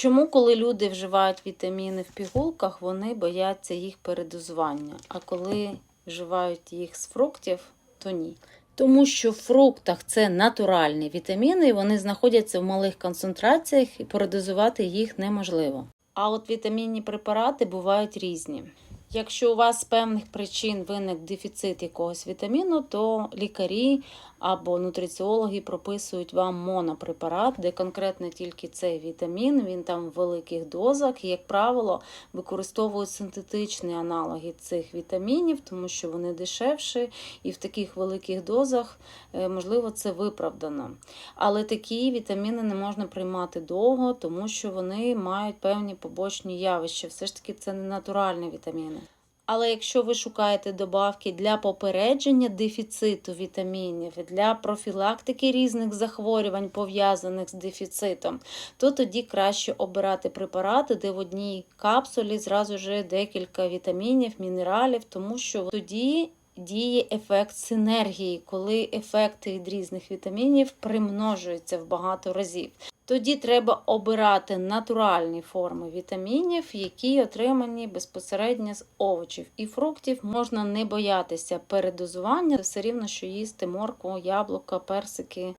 Чому, коли люди вживають вітаміни в пігулках, вони бояться їх передозування, а коли вживають їх з фруктів, то ні. Тому що в фруктах це натуральні вітаміни, і вони знаходяться в малих концентраціях, і передозувати їх неможливо. А от вітамінні препарати бувають різні. Якщо у вас з певних причин виник дефіцит якогось вітаміну, то лікарі або нутриціологи прописують вам монопрепарат, де конкретно тільки цей вітамін, він там в великих дозах. І, як правило, використовують синтетичні аналоги цих вітамінів, тому що вони дешевші, і в таких великих дозах, е, можливо, це виправдано. Але такі вітаміни не можна приймати довго, тому що вони мають певні побочні явища. Все ж таки, це не натуральні вітаміни. Але якщо ви шукаєте добавки для попередження дефіциту вітамінів, для профілактики різних захворювань, пов'язаних з дефіцитом, то тоді краще обирати препарати, де в одній капсулі зразу ж декілька вітамінів, мінералів, тому що тоді діє ефект синергії, коли ефекти від різних вітамінів примножуються в багато разів. Тоді треба обирати натуральні форми вітамінів, які отримані безпосередньо з овочів і фруктів. Можна не боятися передозування, все рівно, що їсти моркву, яблука, персики,